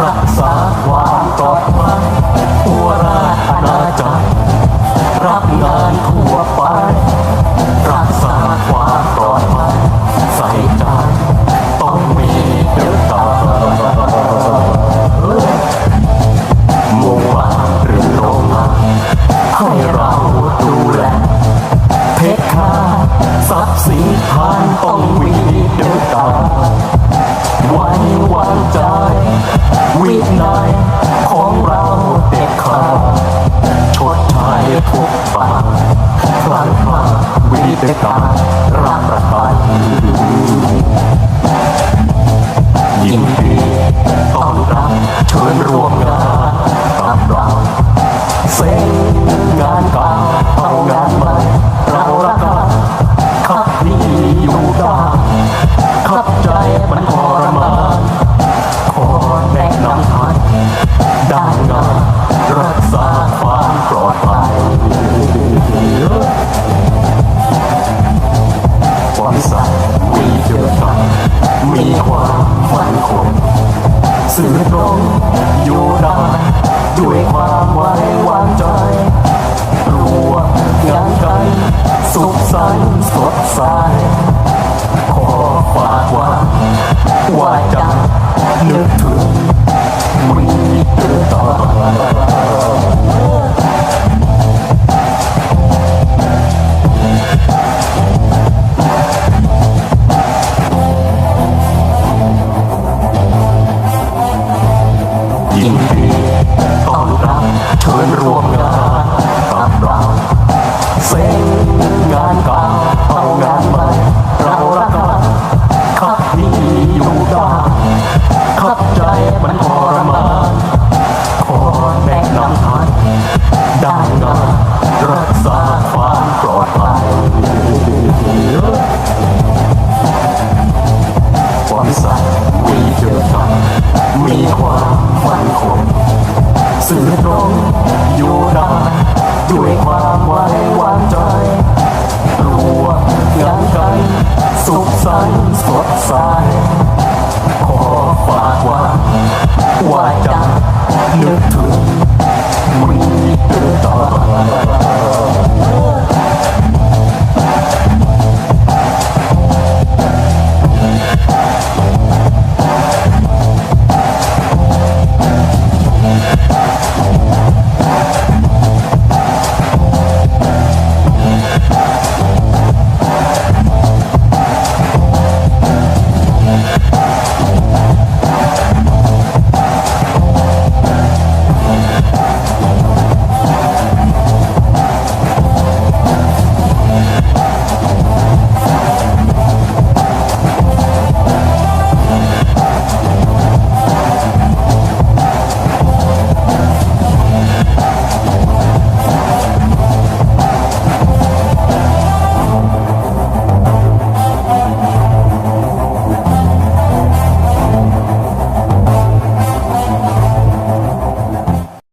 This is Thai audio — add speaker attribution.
Speaker 1: รักษาความปลอดภัยตัวราชอาณาจักรรับงานทั่วไป ที่ติดตามรับประทาน นงอยู่ได้ด้วยความไว้วางใจรวมยังกัสุขสันต์สดใสขอฝากว่าว่าจะนึกถึง 音乐，奥利给！成为了我们。 สื่อตรงอยู่นานด้วยความไว้วางใจรวมยังกันสุขสันต์สดใส